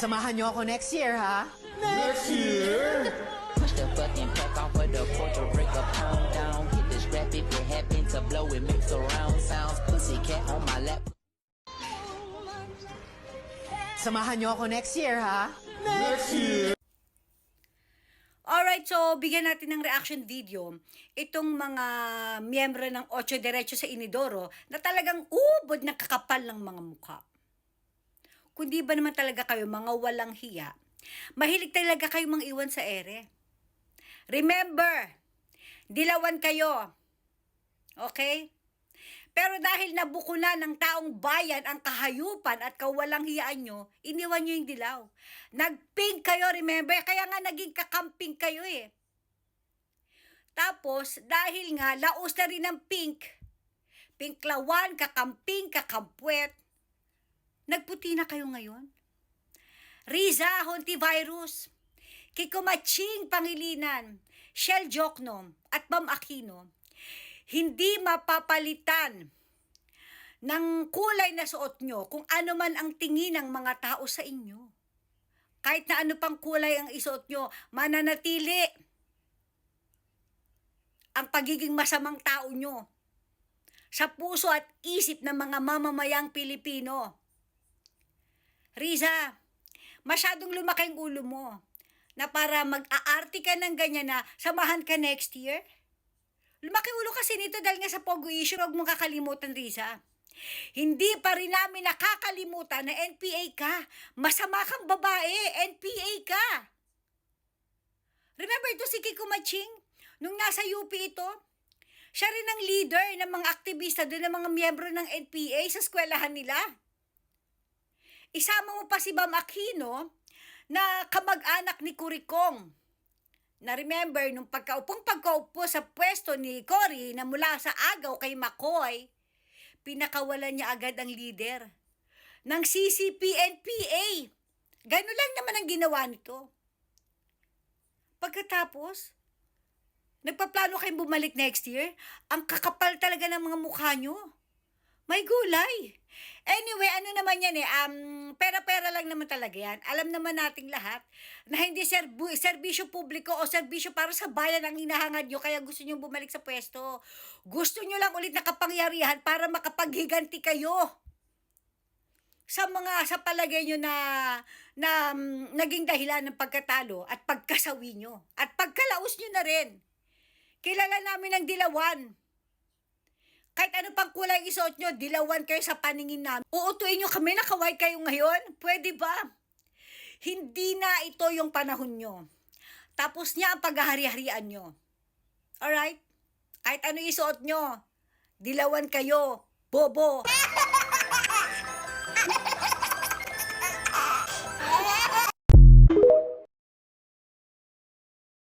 Samahan niyo ako next year, ha? Push the fucking pack off of the porch or break a pound down. Hit the strap if it happen to blow, it makes surround sounds. Pussycat on my lap. Samahan niyo ako next year, ha? Alright, so bigyan natin ng reaction video itong mga miyembro ng Ocho Derecho sa Inidoro na talagang ubod ng kakapal ng mga mukha. Kundi ba naman talaga kayo mga walang hiya? Mahilig talaga kayo mang iwan sa ere. Remember, dilawan kayo. Okay? Pero dahil nabuko na ng taong bayan ang kahayupan at kawalang hiyaan nyo, iniwan nyo yung dilaw. Nagpink kayo, remember? Kaya nga naging kakamping kayo eh. Tapos, dahil nga, laos na rin ng pink, pinklawan, kakamping, kakampwet, nagputi na kayo ngayon. Riza, Hontivirus, Kiko Maching Pangilinan, Shell Joknom, at Bam Aquino, hindi mapapalitan ng kulay na suot nyo kung ano man ang tingin ng mga tao sa inyo. Kahit na ano pang kulay ang isuot nyo, mananatili ang pagiging masamang tao nyo sa puso at isip ng mga mamamayang Pilipino. Riza, masyadong lumaki ang ulo mo na para mag-aarti ka ng ganyan na samahan ka next year. Lumaki ulo kasi nito dahil nga sa Pogo issue, huwag mong kakalimutan, Riza. Hindi pa rin namin nakakalimutan na NPA ka. Masama kang babae, NPA ka. Remember ito si Kiko Maching? Nung nasa UP ito, siya rin ang leader ng mga aktivista doon ng mga miyembro ng NPA sa eskwelahan nila. Isama mo pa si Bam Aquino na kamag-anak ni Kurikong. Na remember, nung pagkaupong pagkaupo sa pwesto ni Cory na mula sa agaw kay McCoy, pinakawalan niya agad ang leader ng CCP-NPA. Gano'n lang naman ang ginawa nito. Pagkatapos, nagpaplano kayong bumalik next year, ang kakapal talaga ng mga mukha nyo. May gulay. Anyway, ano naman yan eh, um, pera-pera lang naman talaga yan. Alam naman nating lahat na hindi serbu- serbisyo publiko o serbisyo para sa bayan ang hinahangad nyo kaya gusto nyo bumalik sa pwesto. Gusto nyo lang ulit na kapangyarihan para makapaghiganti kayo sa mga sa palagay nyo na na mm, naging dahilan ng pagkatalo at pagkasawi nyo at pagkalaos nyo na rin. Kilala namin ang dilawan. Kulay isuot nyo, dilawan kayo sa paningin namin. Uutuin nyo kami na kaway kayo ngayon? Pwede ba? Hindi na ito yung panahon nyo. Tapos niya ang paghahari-harian nyo. Alright? Kahit ano isuot nyo, dilawan kayo, bobo.